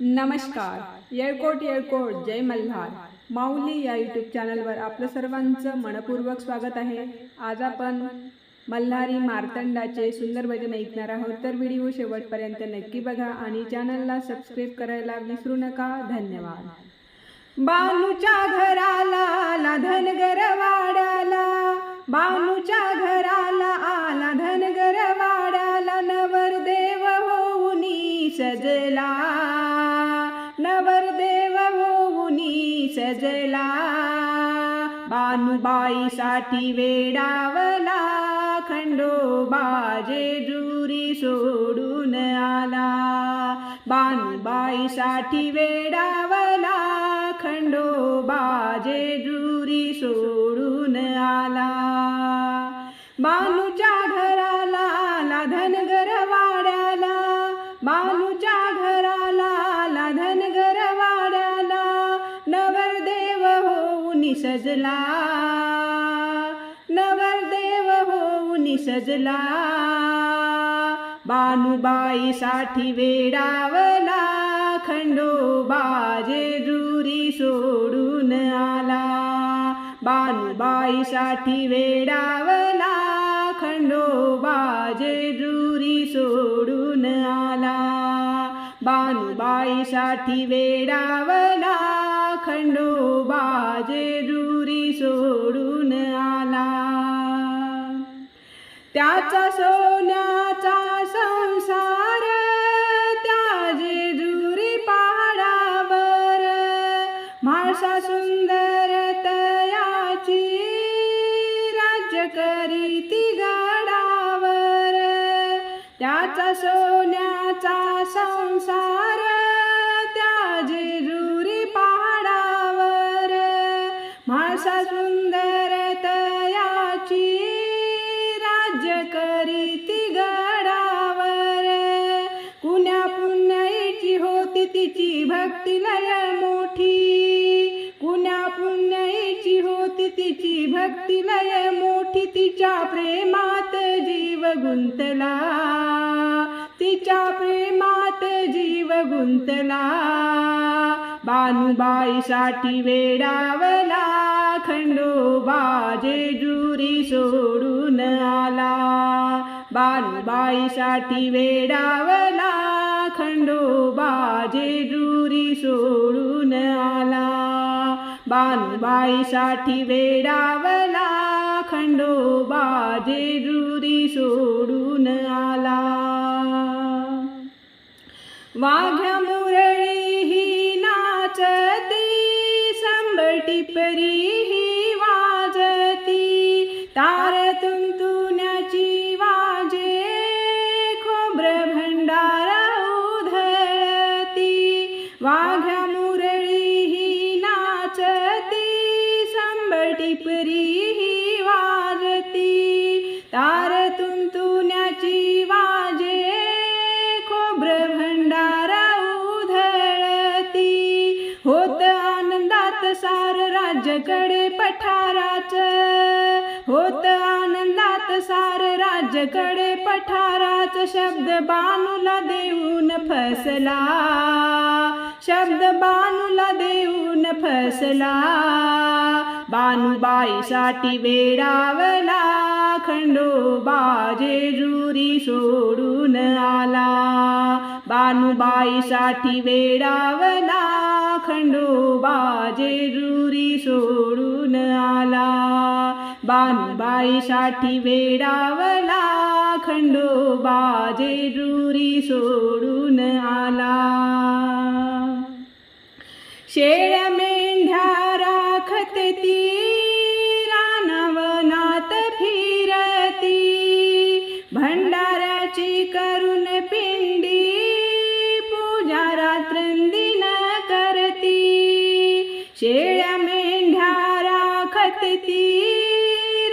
नमस्कार. येळकोट येळकोट. जय मल्हार. माऊली या यूट्यूब चॅनलवर आपलं सर्वांचं मनपूर्वक स्वागत आहे. आज आपण मल्हारी मार्तंडाचे सुंदर भजन ऐकणार आहोत. तर व्हिडिओ शेवटपर्यंत नक्की बघा आणि चॅनलला सबस्क्राईब करायला विसरू नका. धन्यवाद. बानूच्या घराला आला धनगर वाड्याला बानूच्या बानुबाईसाठी वेडावला खंडोबा जेजुरी सोडून आला. बानुबाईसाठी वेडावला खंडोबा जेजुरी सोडून आला. बानूच्या घराला आला धनगर वाड्याला बानूच्या सजला. नवरदेव होऊन सजला. बानुबाईसाठी वेडावला. खंडोबा जेजुरी सोडून आला. बानुबाईसाठी वेडावला. खंडोबा जेजुरी सोडून आला. बानुबाईसाठी वेडावला. खंडोबा जेजुरी सोडून आला. त्याचा सोन्याचा संसार त्या जेजुरी पहाडावर म्हाळसा सुंदर तयाची राज्य करीती गडावर. त्याचा सोन्याचा संसार करीती गडावर. कुण्या पुण्याची होती तिची भक्ती लय मोठी. कुण्या पुण्याची होती तिची भक्ती लय मोठी. तिच्या प्रेमात जीव गुंतला. तिच्या प्रेमात जीव गुंतला. बानुबाईसाठी वेडावला. खंडोबा जेजुरी सोडून आला. बानुबाईसाठी वेडावला खंडोबा जेजुरी सोडून आला. बानुबाईसाठी वेडावला खंडोबा जेजुरी सोडून आला. वाघ्या मुरळी ही नाचती संबटी परी ही वाजती. तार तुम सार राज्यकडे पठाराच. होत आनंदात सार राज्यकडे पठाराच. शब्द बानूला देऊन फसला. शब्द बानूला देऊन फसला. बानुबाईसाठी वेडावला. खंडोबा जेजुरी सोडून आला. कानुबाईसाठी वेडावला खंडोबा जेजुरी सोडून आला. बानुबाईसाठी वेडावला खंडोबा जेजुरी सोडून आला. शेळमे शेळ्या मेंढ्या राखत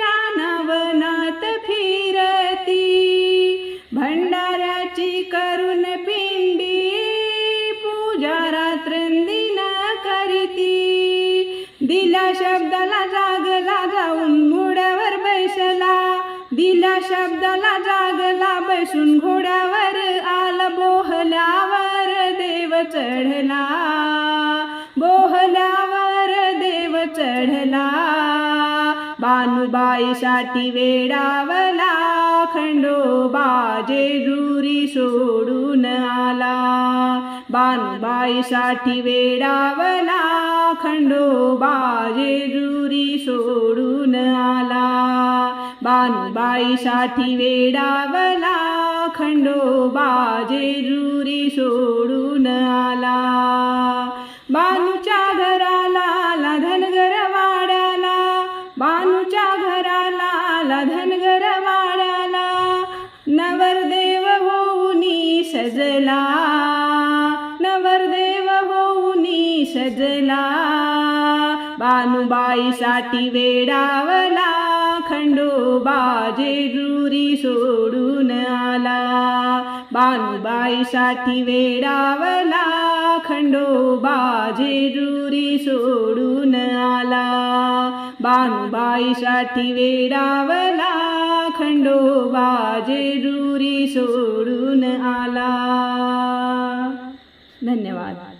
रानवनात फिरती. भंडाऱ्याची करून पिंडी पूजा रात्रंदिन करीती. दिला शब्दाला जागला जाऊन घोड्यावर बैसला. दिला शब्दाला जागला बैसून घोड्यावर आला बोहल्यावर देव चढला. बानुबाईसाठी वेडावला खंडोबा जेजुरी सोडून आला. बानुबाईसाठी वेडावला खंडोबा जेजुरी सोडून आला. बानुबाईसाठी वेडावला खंडोबा जेजुरी सोडून आला. सजला नवरदेव होऊनी सजला बानुबाईसाठी वेडावला खंडोबा जेजुरी सोडून आला. बानुबाईसाठी वेडावला खंडोबा जेजुरी सोडून आला. बानुबाईसाठी वेडावला खंडोबा जेजुरी सोडून आला. धन्यवाद.